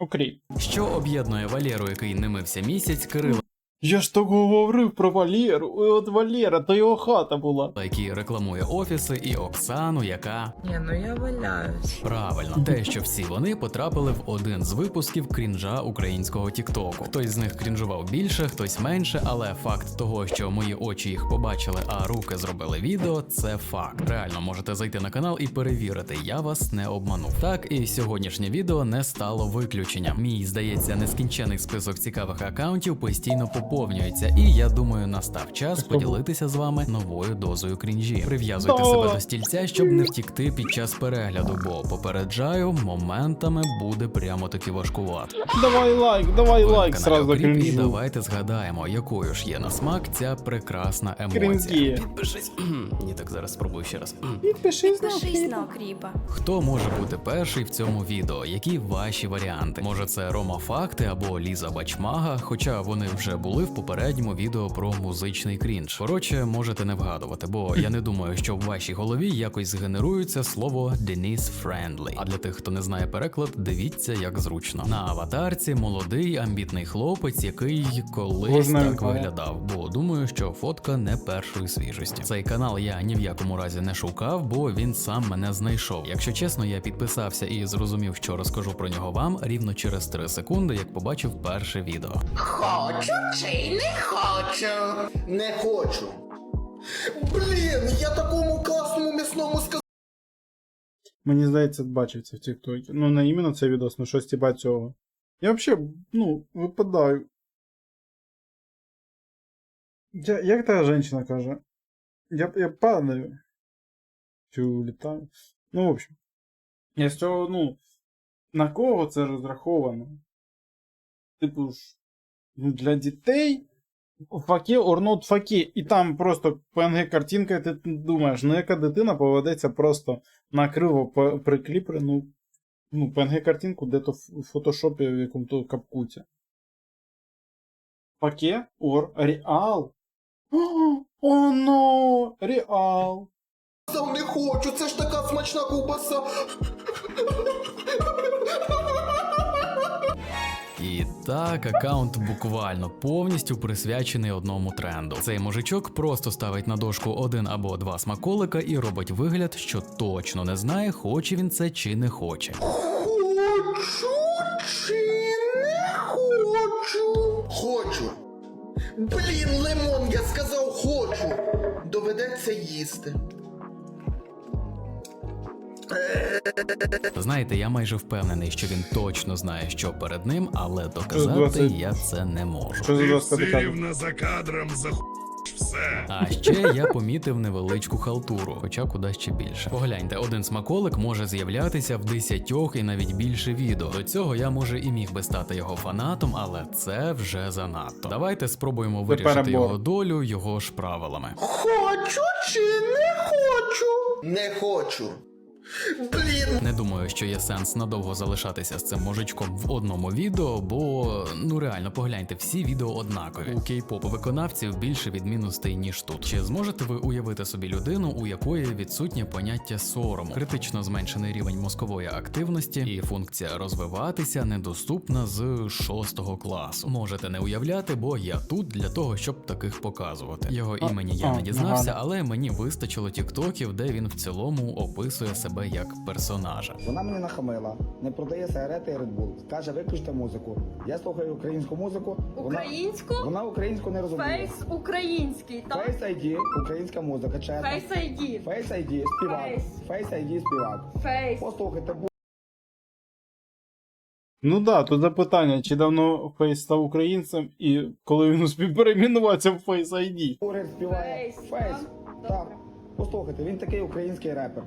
Окей. Що об'єднує Валеру, який не мився місяць, Кирила, Я ж так говорив про Валєру. От Валєра, то його хата була. який рекламує офіси, і Оксану, яка Ні, ну я валяюсь. правильно те, що всі вони потрапили в один з випусків крінжа українського Тіктоку. Хтось з них крінжував більше, хтось менше, але факт того, що мої очі їх побачили, а руки зробили відео, це факт. Реально можете зайти на канал і перевірити. Я вас не обманув. Так і сьогоднішнє відео не стало виключенням. Мій здається, нескінчений список цікавих акаунтів постійно поповнюється, і я думаю, настав час поділитися з вами новою дозою крінжі. Прив'язуйте себе до стільця, щоб не втікти під час перегляду, бо попереджаю, моментами буде прямо таки важкувато. Давай лайк, давай Ви лайк сразу Окріп, і давайте згадаємо, якою ж є на смак ця прекрасна емоція. Крінжі. Підпишись. Ні, так зараз спробую ще раз. Підпишись на Підпишись на окріпа. Хто може бути перший в цьому відео? Які ваші варіанти? Може, це Рома Факти або Ліза Бачмага, хоча вони вже були в попередньому відео про музичний крінж. Коротше, можете не вгадувати, бо я не думаю, що в вашій голові якось згенерується слово Денис Friendly. А для тих, хто не знає переклад, дивіться, як зручно. На аватарці молодий амбітний хлопець, який колись так виглядав, бо думаю, що фотка не першої свіжості. Цей канал я ні в якому разі не шукав, бо він сам мене знайшов. Якщо чесно, я підписався і зрозумів, що розкажу про нього вам рівно через 3 секунди, як побачив перше відео. Хочу чи не хочу? Не хочу. Блін, я такому класному м'ясному сказав. Мені здається, бачив це в Тіктокі. Ну, не іменно це відос, ну щось типа цього. Я взагалі, ну, випадаю. Я, як та жінка каже? Я, я падаю. Чи літаю. Ну, в общем. Я з цього, ну, на кого це розраховано? Типу ж, для дітей. Or not факе. І там просто PNG картинка, і ти думаєш, ну яка дитина поведеться просто на криво прикліплену ну, PNG картинку де-то в фотошопі в якому-то капкуті. Факе or реал. О, но! Реал. Не хочу, це ж така смачна ковбаса. так, аккаунт буквально повністю присвячений одному тренду. Цей мужичок просто ставить на дошку один або два смаколика і робить вигляд, що точно не знає, хоче він це чи не хоче. Хочу чи не хочу? Хочу. Блін, лимон, я сказав хочу. Доведеться їсти. Знаєте, я майже впевнений, що він точно знає, що перед ним, але доказати 20. я це не можу. Що за за кадром все. А ще я помітив невеличку халтуру, хоча куди ще більше. Погляньте, один смаколик може з'являтися в десятьох і навіть більше відео. До цього я може і міг би стати його фанатом, але це вже занадто. Давайте спробуємо вирішити його долю його ж правилами. Хочу чи не хочу? Не хочу. Блін, Не думаю, що є сенс надовго залишатися з цим мужичком в одному відео, бо ну реально погляньте, всі відео однакові. У кей-поп виконавців більше відмінностей ніж тут. Чи зможете ви уявити собі людину, у якої відсутнє поняття сорому, критично зменшений рівень мозкової активності і функція розвиватися недоступна з шостого класу? Можете не уявляти, бо я тут для того, щоб таких показувати. Його імені я не дізнався, але мені вистачило тіктоків, де він в цілому описує себе як персонажа. Вона мені нахамила, не продає сигарети і Red Bull. Каже, виключте музику. Я слухаю українську музику. Українську? вона українську не розуміє. Фейс український, так? Face ID, українська музика, чесно. Фейс ID. Face ID, співак. Face. Face ID, співак. Фейс. Послухайте, Ну да, тут запитання, чи давно Фейс став українцем і коли він успів перейменуватися в Face ID. бургер співає. Face, Face. так? Послухайте, він такий український репер.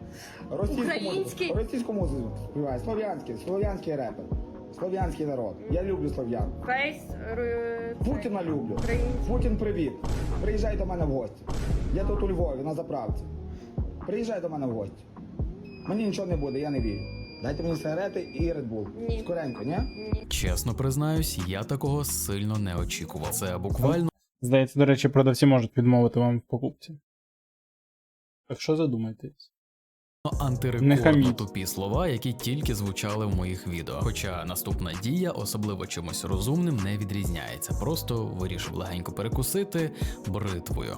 Російську Український? музику, російську музику співає. Слов'янський, слов'янський репер. Слов'янський народ. Я люблю слов'ян. Фейс. р- Путіна люблю. Український. Путін, привіт. Приїжджай до мене в гості. Я тут у Львові на заправці. Приїжджай до мене в гості. Мені нічого не буде, я не вірю. Дайте мені сигарети і Red Bull. Ні. Скоренько, ні? Ні. Чесно признаюсь, я такого сильно не очікував. Це буквально Здається, до речі, продавці можуть відмовити вам в покупці. Так що задумайтесь? Не антирекордно тупі слова, які тільки звучали в моїх відео. Хоча наступна дія особливо чимось розумним не відрізняється. Просто вирішив легенько перекусити бритвою.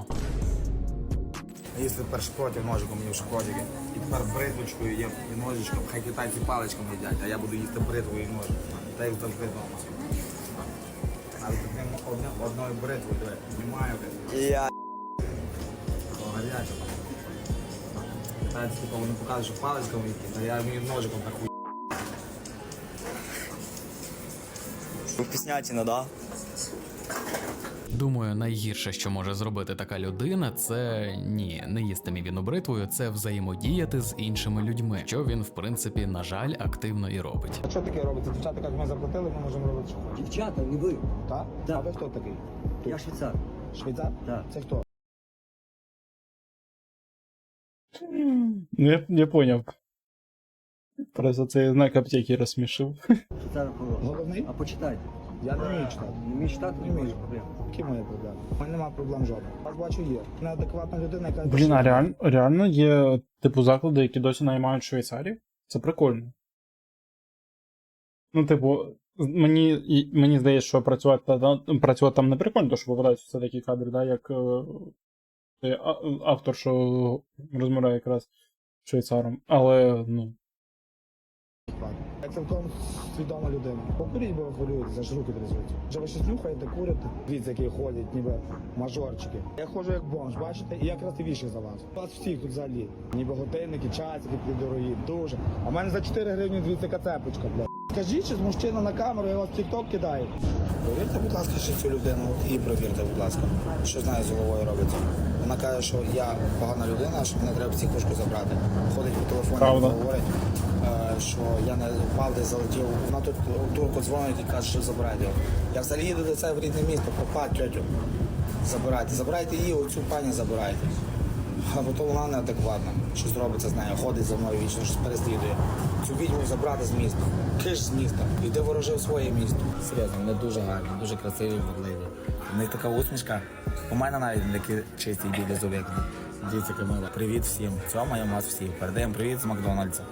Їсти перш проти ножиком їв шоколадики. І тепер бритвочкою є і ножичком. Хай китайці паличками їдять, а я буду їсти бритвою і ножиком. Та як завжди вдома. Одним, одним, одною бритвою знімаю. Я. Гаряче. Китайці типу, вони показують, що паличками їсти, а я вмію ножиком так хуй. Вкуснятина, да? Думаю, найгірше, що може зробити така людина, це ні, не їсти мівіну бритвою, це взаємодіяти з іншими людьми, що він, в принципі, на жаль, активно і робить. А що таке робиться? Дівчата, як ми заплатили, ми можемо робити, що хочемо. Дівчата, не ви. Так? Да. А ви хто такий? Я швейцар. Швейцар? Да. Це хто? Я, я поняв. Просто цей знак аптеки розсмішив. Пророк. Головний? А почитайте. Я не вмію читати. Не вмієш читати, Не вмію. проблем. Які мої проблеми? У мене немає проблем жодних. Вас бачу є. Неадекватна людина, яка... Блін, а реаль, реально є типу заклади, які досі наймають швейцарів? Це прикольно. Ну, типу, мені, і- мені здається, що працювати, та- та- працювати там не прикольно, тому що попадаються все такі кадри, да, як е, автор, що розмовляє якраз швейцаром. Але, ну, Я цілком свідома людина. Покуріть, бо ви хвилюєте, за руки трясуть. Вже ви щось нюхаєте, курите. Дивіться, які ходять, ніби мажорчики. Я ходжу як бомж, бачите, і я красивіший за вас. Вас всіх тут взагалі. Ніби готельники, часики дорогі, дуже. А в мене за 4 гривні дивіться яка цепочка, блядь. Скажіть, чи з мужчина на камеру, я вас в тік-ток кидаю. Провірте, будь ласка, ще цю людину і провірте, будь ласка, що з нею з головою робиться. Вона каже, що я погана людина, що мене треба психушку забрати. Ходить по телефону, Правда. говорить, е, що я не впав, десь залетів. Вона тут у турку дзвонить і каже, що забирайте його. Я взагалі їду до себе в рідне місто, попа, тьотю. Забирайте. Забирайте її, оцю пані забирайте. Бо то вона неадекватна. Щось робиться з нею, ходить за мною вічно, щось переслідує. Цю відьму забрати з міста. Киш з міста. Іди ворожи в своє місто. Серйозно, вони дуже гарні, дуже красиві, вродливі. У них така усмішка. У мене навіть такі чисті білі зуби, як дивіться Камила. Привіт всім. Цьому вас всім. Передаємо привіт з Макдональдса.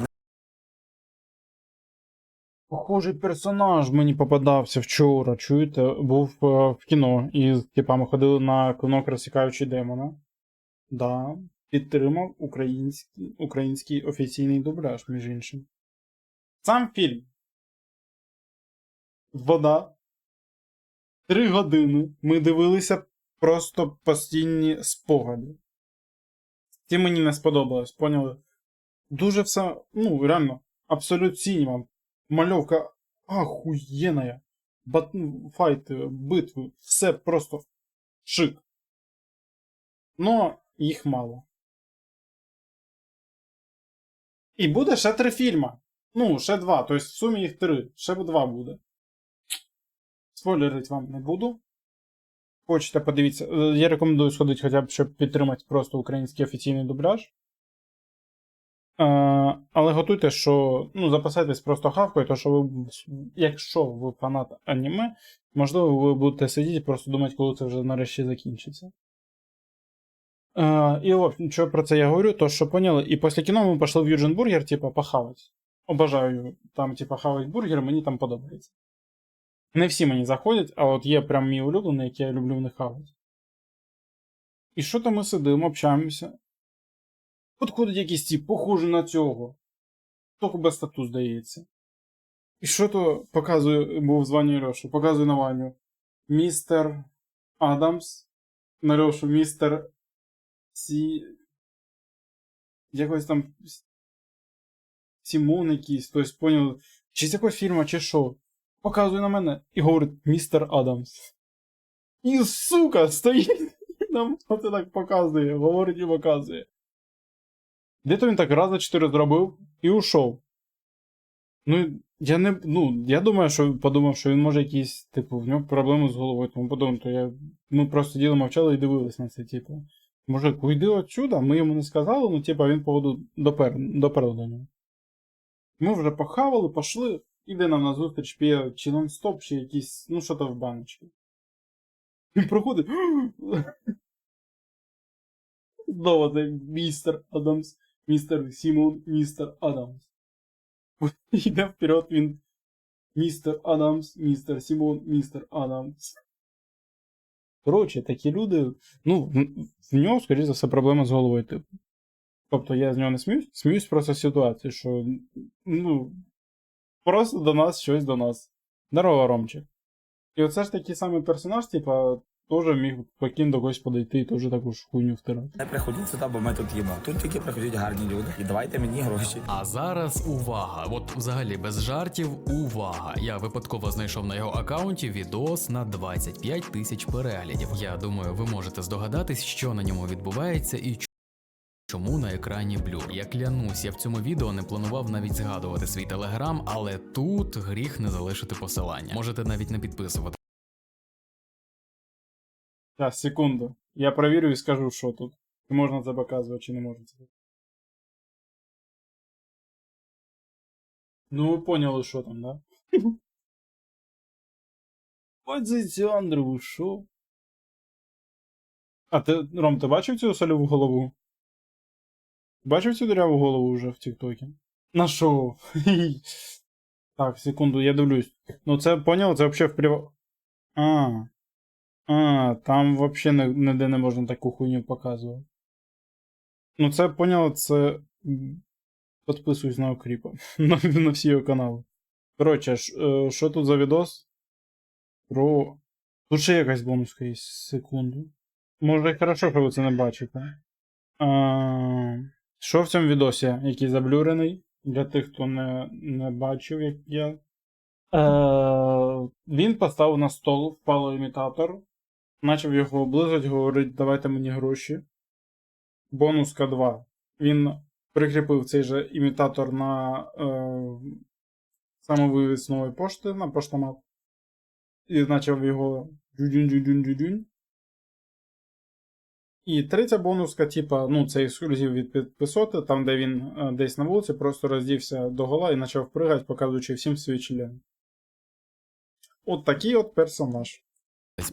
Похожий персонаж мені попадався вчора. Чуєте, був е, в кіно, і з типами ходили на кінок розсікаючи демона. Да, підтримав український, український офіційний дубляж, між іншим. Сам фільм. Вода. Три години ми дивилися просто постійні спогади. Ті мені не сподобалось, поняли? Дуже все, ну, реально, абсолютно цінь Мальовка охуєнная. Бат... ну, Файти, битви, все просто шик. Но їх мало. І буде ще три фільма. Ну, ще два, тобто в сумі їх три. Ще два буде. Спойлерить вам не буду. Хочете, подивіться. Е, Я рекомендую сходити хоча б, щоб підтримати просто український офіційний дубляж. Е, але готуйте, що ну, запасайтесь просто хавкою, то що ви, якщо ви фанат аніме, можливо, ви будете сидіти і просто думати, коли це вже нарешті закінчиться. Е, і от, що про це я говорю, то що поняли, і після кіно ми пішли в Юджин Бургер, типа, похавати. Обожаю там, типа, хавати бургер, мені там подобається. Не всі мені заходять, а от є прям мій улюблений, який я люблю в них хавати. І що то ми сидимо, общаємося. Підходить якийсь тип, похожий на цього. Тільки без стату, здається. І що то показує, був з Ваню Льошу, показує на Ваню. Містер Адамс. На Льошу містер Сі. Якось там. Сімон якийсь, тобто поняв. Чи з якогось фільму, чи що. Показує на мене і говорить містер Адамс. І сука, стоїть. і Нам оце так показує, говорить і показує. Де-то він так раз за чотири зробив і ушов. Ну, я не. Ну, я думаю, що подумав, що він може якісь, типу, в нього проблеми з головою, тому подумав, то я. Ми просто діли мовчали і дивились на це, типу. Може, уйди отсюда, ми йому не сказали, ну, типу, він походу допер, до нього. Ми вже похавали, пішли, іде нам на зустріч, п'є чи нон-стоп, чи якісь, ну, що то в баночці. Він проходить. Знову цей містер Адамс. містер Сімон, містер Адамс. Йде вперед він. Містер Адамс, містер Сімон, містер Адамс. Коротше, такі люди. Ну, в- нього, скоріш за все, проблема з головою, типу. Тобто я з нього не сміюсь, сміюсь просто з ситуації, що ну, просто до нас щось до нас. Здорово, Ромчик. І оце ж такий самий персонаж, типа, теж міг спокійно до когось подойти і теж таку ж хуйню втирати. Не приходіть сюди, бо ми тут їмо. Тут тільки приходять гарні люди. І давайте мені гроші. А зараз увага! От взагалі без жартів, увага! Я випадково знайшов на його аккаунті відос на 25 тисяч переглядів. Я думаю, ви можете здогадатись, що на ньому відбувається і чому на екрані блюр. Я клянусь, я в цьому відео не планував навіть згадувати свій телеграм, але тут гріх не залишити посилання. Можете навіть не підписувати. Так, секунду. Я перевірю і скажу, що тут. Чи можна це показувати, чи не можна це. Ну, ви поняли, що там, да? Позицію Андреwu, що? А ти, Ром, ти бачив цю сольову голову? Бачив цю дыряву голову вже в Тіктокі? На що? Так, секунду, я дивлюсь. Ну це поняв, це взагалі в прив... А. А, там вообще не- ніде не можна таку хуйню показувати. Ну, це поняв, це. Підписуюсь на Окріпа. на, на всі його канали. Коротше, е, що тут за відос? Про. Тут ще якась бонуска є, секунду. Може, і хорошо, що ви це не бачите. А, що в цьому відосі, який заблюрений? Для тих, хто не, не бачив, як я. Е, він поставив на стол впалоімітатор, почав його облизувати, говорить, давайте мені гроші. Бонуска 2. Він прикріпив цей же імітатор на е, самовивіз нової пошти на поштомат. І почав його джудюнь-джудюнь-джудюнь. І третя бонуска, типа, ну, це ексклюзив від підписоти, там, де він е, десь на вулиці просто роздівся до гола і почав пригати, показуючи всім свій член. От такий от персонаж.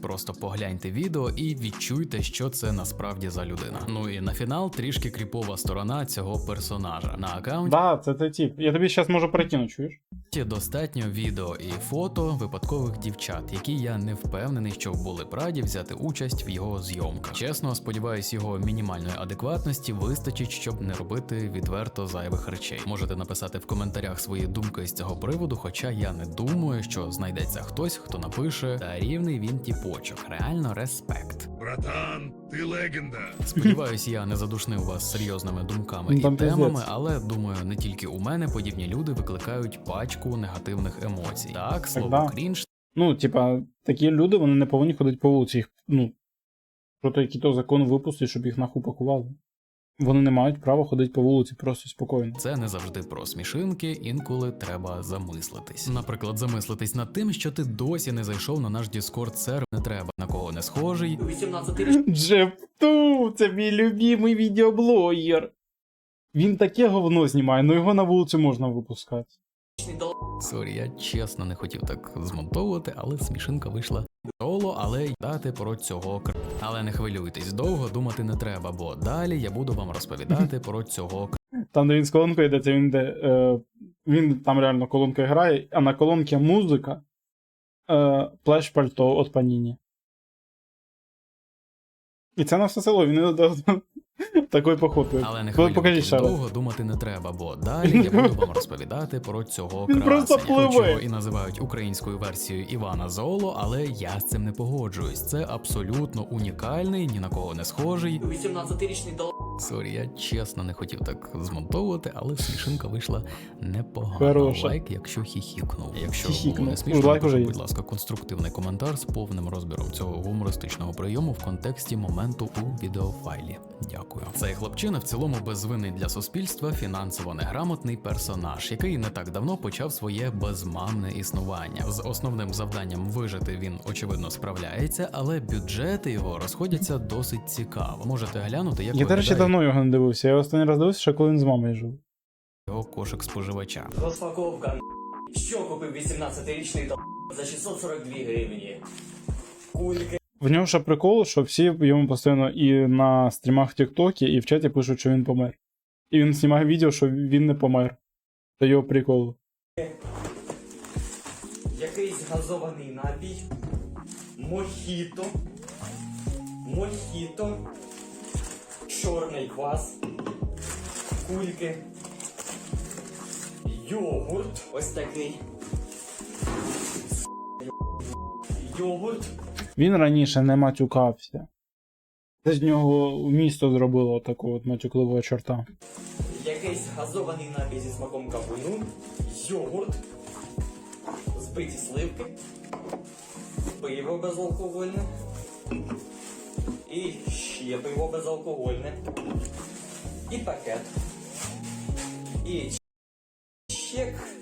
Просто погляньте відео і відчуйте, що це насправді за людина. Ну і на фінал трішки кріпова сторона цього персонажа. На аккаунті Да, це той тип. Я тобі зараз можу прикину, чуєш? достатньо відео і фото випадкових дівчат, які я не впевнений, що були б раді взяти участь в його зйомках. Чесно, сподіваюсь, його мінімальної адекватності вистачить, щоб не робити відверто зайвих речей. Можете написати в коментарях свої думки з цього приводу, хоча я не думаю, що знайдеться хтось, хто напише та рівний він тіпочок. Реально респект. Братан, ти легенда. Сподіваюсь, я не задушнив вас серйозними думками і темами, але думаю, не тільки у мене подібні люди викликають пачку негативних емоцій. Так, слово да. крінж Ну, типа, такі люди, вони не повинні ходити по вулиці. Їх, ну, проти який то закон випустить, щоб їх нахуй пакували. Вони не мають права ходити по вулиці просто спокійно. Це не завжди про смішинки, інколи треба замислитись. Наприклад, замислитись над тим, що ти досі не зайшов на наш Discord сервер, не треба на кого не схожий. Джепту, це мій любимий відеоблогер. Він таке говно знімає, ну його на вулицю можна випускати. Сорі, я чесно не хотів так змонтовувати, але смішинка вийшла соло, але й дати про цього кр- Але не хвилюйтесь, довго думати не треба, бо далі я буду вам розповідати про цього кр- Там, де він з колонкою йде, це він де. Е, він там реально колонкою грає, а на колонці музика. Е, плащ пальто от Паніні. І це на все село, він не дав такою походкою. Але не хвилюйтесь, довго думати не треба, бо далі я буду вам розповідати про цього красення. Хоч його і називають українською версією Івана Золо, але я з цим не погоджуюсь. Це абсолютно унікальний, ні на кого не схожий. 18-річний дол... Сорі, я чесно не хотів так змонтовувати, але смішинка вийшла непогано. Хороша. Лайк, якщо хіхікнув. Якщо Хіхікнув. було не смішно, Ну, лайк уже будь ласка, конструктивний коментар з повним розбіром цього гумористичного прийому в контексті моменту у відеофайлі. Дякую. Цей хлопчина в цілому безвинний для суспільства, фінансово неграмотний персонаж, який не так давно почав своє безмамне існування. З основним завданням вижити він очевидно справляється, але бюджети його розходяться досить цікаво. Можете глянути, як Я, до речі, давно його не дивився. Я останній раз дивився, ще коли він з мамою жив. його кошик споживача. Розпаковка. Що купив 18-річний дол... за 642 гривні? Кульки. В нього ще прикол, що всі йому постійно і на стрімах в Тіктокі, і в чаті пишуть, що він помер. І він знімає відео, що він не помер. Це його прикол. Якийсь газований напій. Мохіто. Мохіто. Чорний квас. Кульки. Йогурт. Ось такий. Йогурт. Він раніше не матюкався. Це з нього місто зробило такого от матюкливого чорта. Якийсь газований напій зі смаком кавуну. Йогурт. Збиті сливки. Пиво безалкогольне. І ще пиво безалкогольне. І пакет. І чек.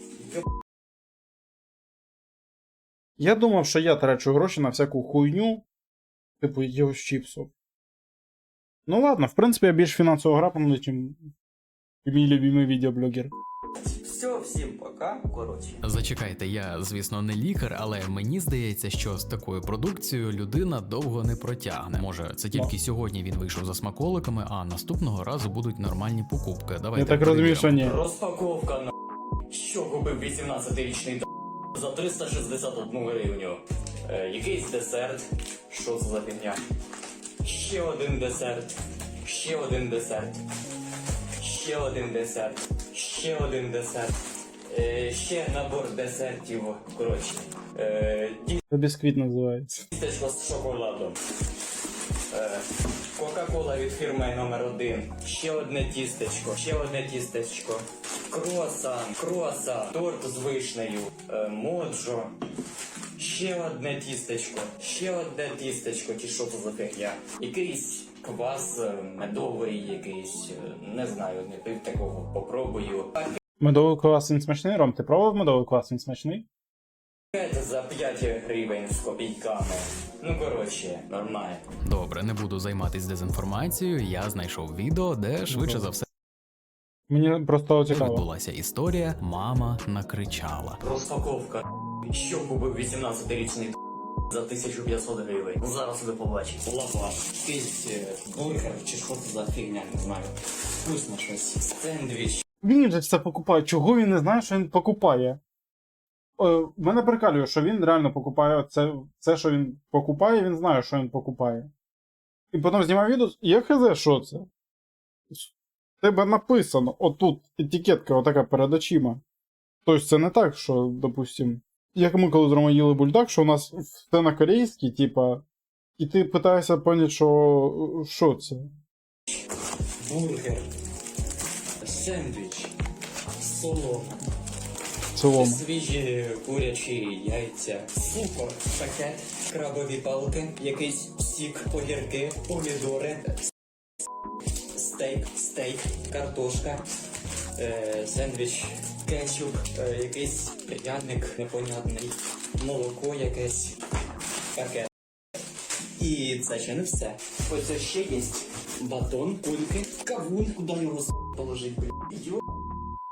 Я думав, що я трачу гроші на всяку хуйню, типу його чіпсу. Ну ладно, в принципі, я більш фінансово грапаний, ніж мій любимий відеоблогер. Все, всім пока. Коротше. Зачекайте, я, звісно, не лікар, але мені здається, що з такою продукцією людина довго не протягне. Може, це тільки сьогодні він вийшов за смаколиками, а наступного разу будуть нормальні покупки. Давайте Я так розумію, що ні. Розпаковка на що купив 18-річний за 361 гривню. Е, якийсь десерт. Що це за фігня? Ще один десерт. Ще один десерт. Ще один десерт. Ще один десерт. Е, ще набор десертів. Коротше. Е, Це бісквіт називається. Тістечко з шоколадом. Е, Кока-кола від фірми номер один. Ще одне тістечко, ще одне тістечко. Круасан, круасан, торт з вишнею, е, моджо. Ще одне тістечко, ще одне тістечко, чи що це за фігня. Якийсь квас е, медовий, якийсь, е, не знаю, не пив такого, попробую. Медовий квас він смачний, Ром, ти пробував медовий квас він смачний? Пакет за 5 гривень з копійками. Ну коротше, нормально. Добре, не буду займатись дезінформацією. Я знайшов відео, де швидше за все Мені просто цікаво. відбулася історія. Мама накричала. Розпаковка. Що купив 18-річний за 1500 гривень. Зараз ви побачите. Лава. Якийсь е, бургер чи що це за фігня, не знаю. Вкусно щось. Сендвіч. Він же все покупає. Чого він не знає, що він покупає? Е, мене прикалює, що він реально покупає це, це, що він покупає, він знає, що він покупає. І потім знімає відео, я хз, що це? Тебе написано, отут етикетка отака перед очима. Тобто це не так, що, допустим, як ми коли з їли бульдак, що у нас все на корейській, типа, і ти питаєшся поняти, що, що це. Бургер. Сендвіч. Солома. В. Свіжі курячі яйця. Цукор. Пакет. Крабові палки. Якийсь сік. Огірки. Помідори. Стейк. Стейк. Картошка. Е, сендвіч. Кетчуп. Е, якийсь пряник непонятний. Молоко якесь. Пакет. І це ще не все. Ось ще є батон, кульки, кавун, куди його с- положить, блядь. Йо,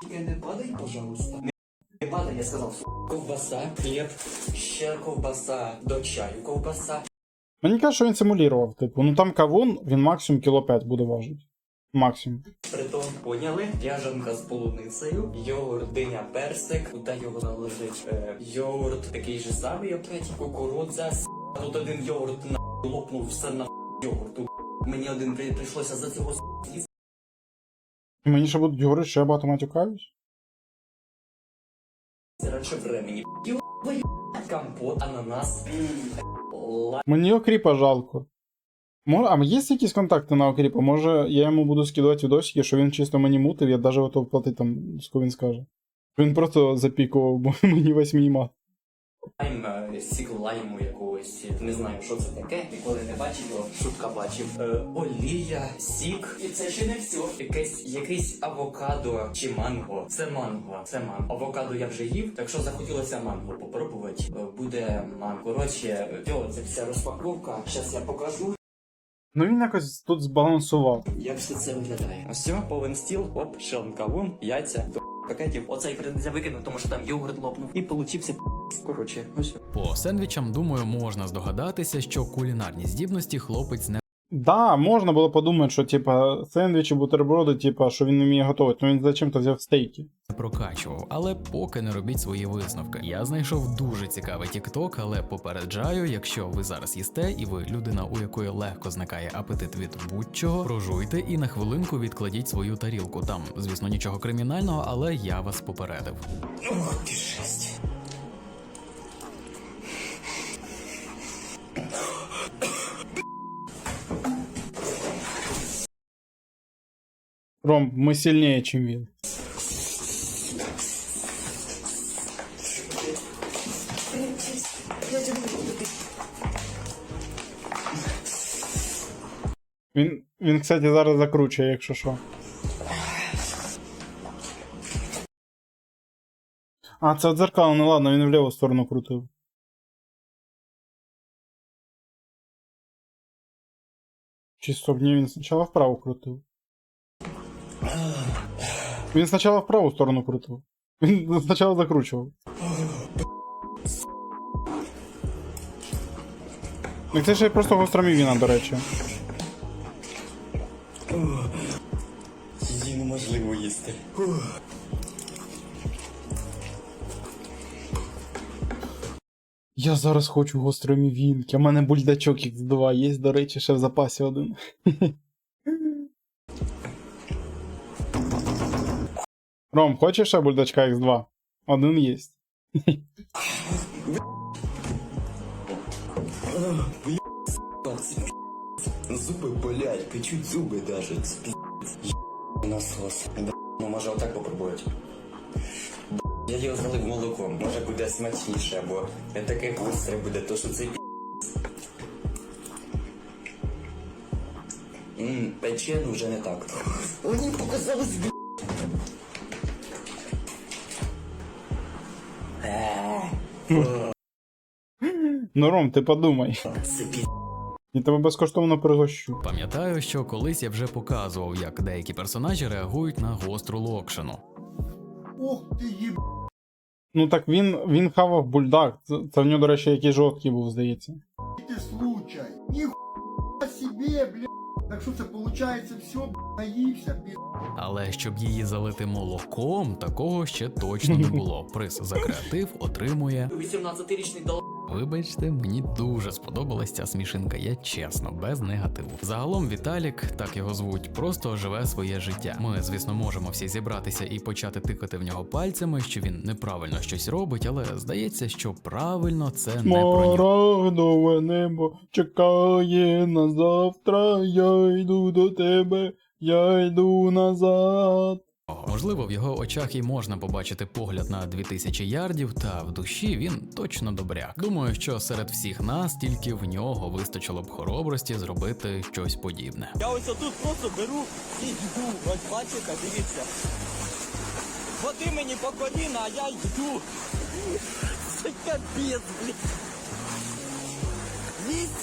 тільки не падай, пожалуйста. Не, не падай, я сказав, с- ковбаса, хліб, ще ковбаса, до чаю ковбаса. Мені каже, що він симулював, типу, ну там кавун, він максимум кіло 5 буде важити. Максимум. Притом, поняли? Ряжанка з полуницею, йогурт, диня, персик, куди його наложить? Е, йогурт такий же самий, опять, кукурудза, с**. Тут один йогурт на лопнув все на йогурту. Мені один при- прийшлося за цього с**. І мені ще будуть говорити, що я багато матюкаюсь. Раньше времени. Ё- Компот, ананас, Мені окріпа жалко. А є якісь контакти на окріпа? Може, я йому буду скидувати відосики, що він чисто мені мутив, я навіть готов платити там, що він скаже. Він просто запікував, бо мені весь мінімат. лайм, е, сік лайму якогось. Не знаю, що це таке. Ніколи не бачив його. Шутка бачив. Е, олія, сік. І це ще не все. Якесь, якийсь авокадо чи манго. Це манго. Це манго. Авокадо я вже їв, так що захотілося манго попробувати. Е, буде манго. Коротше, йо, це вся розпаковка. Зараз я покажу. Ну він якось тут збалансував. Як все це виглядає? Ось все, повен стіл, оп, шелм кавун, яйця, до пакетів. Оцей я викинув, тому що там йогурт лопнув. І получився коротше, ось. По сендвічам, думаю, можна здогадатися, що кулінарні здібності хлопець не Да, можна було подумати, що типа сендвічі, бутерброди, типа, що він не вміє готувати, ну він зачем-то взяв стейки. прокачував, але поки не робіть свої висновки. Я знайшов дуже цікавий тікток, але попереджаю, якщо ви зараз їсте і ви людина, у якої легко зникає апетит від будь-чого, прожуйте і на хвилинку відкладіть свою тарілку. Там, звісно, нічого кримінального, але я вас попередив. Ох ти жесть. Ром, ми сильніше, ніж він. Він, він, кстати, зараз закручує, якщо що. А, це дзеркало, ну ладно, він в ліву сторону крутив. Чи стоп, ні, він спочатку вправо крутив. Він спочатку в праву сторону крутив. Він спочатку закручував. Ну це ще просто гостромівіна, до речі. Її неможливо їсти. Я зараз хочу гостромівінки. У мене бульдачок X2 є, до речі, ще в запасі один. Ром, хочеш ще бульдачка X2? Один є. Зуби болять, печуть зуби даже. Насос. Ну може отак попробувати. Я його залив молоком, може буде смачніше, або не таке гостре буде, то що це. Ммм, пече, ну вже не так. Мені показалось, б**. Ну, Ром, ти подумай. Це пі***. Я тебе безкоштовно пригощу. Пам'ятаю, що колись я вже показував, як деякі персонажі реагують на гостру локшину. Ну так він, він хавав бульдак. Це, це в нього, до речі, який жорсткий був, здається. ты случай. Нихуя себе, блядь. Так что это получается все, наився, пи***. Але щоб її залити молоком, такого ще точно не було. Приз за креатив отримує. 18-річний дол... Вибачте, мені дуже сподобалась ця смішинка, я чесно, без негативу. Загалом Віталік, так його звуть, просто живе своє життя. Ми, звісно, можемо всі зібратися і почати тикати в нього пальцями, що він неправильно щось робить, але здається, що правильно це не про нього. Небо чекає на завтра. Я йду до тебе, я йду назад. Можливо, в його очах і можна побачити погляд на 2000 ярдів, та в душі він точно добряк. Думаю, що серед всіх нас тільки в нього вистачило б хоробрості зробити щось подібне. Я ось отут просто беру і йду. Ось бачите, дивіться. Води мені по коліна, а я йду. Це капець, блін.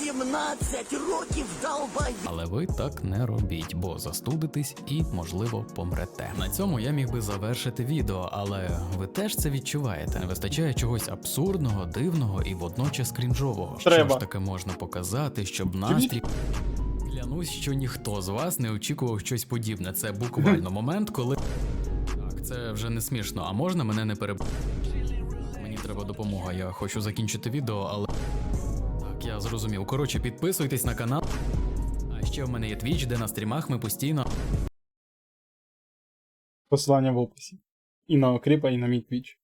18 років долбай. Але ви так не робіть, бо застудитесь і, можливо, помрете. На цьому я міг би завершити відео, але ви теж це відчуваєте. Не вистачає чогось абсурдного, дивного і водночас крінжового. Що ж таке можна показати, щоб настрій. Клянусь, що ніхто з вас не очікував щось подібне. Це буквально момент, коли. Так, це вже не смішно, а можна мене не переб... Мені треба допомога, я хочу закінчити відео, але. Я зрозумів. Коротше, підписуйтесь на канал. А ще в мене є твіч, де на стрімах ми постійно. Посилання в описі. І на Окріпа, і на мій твіч.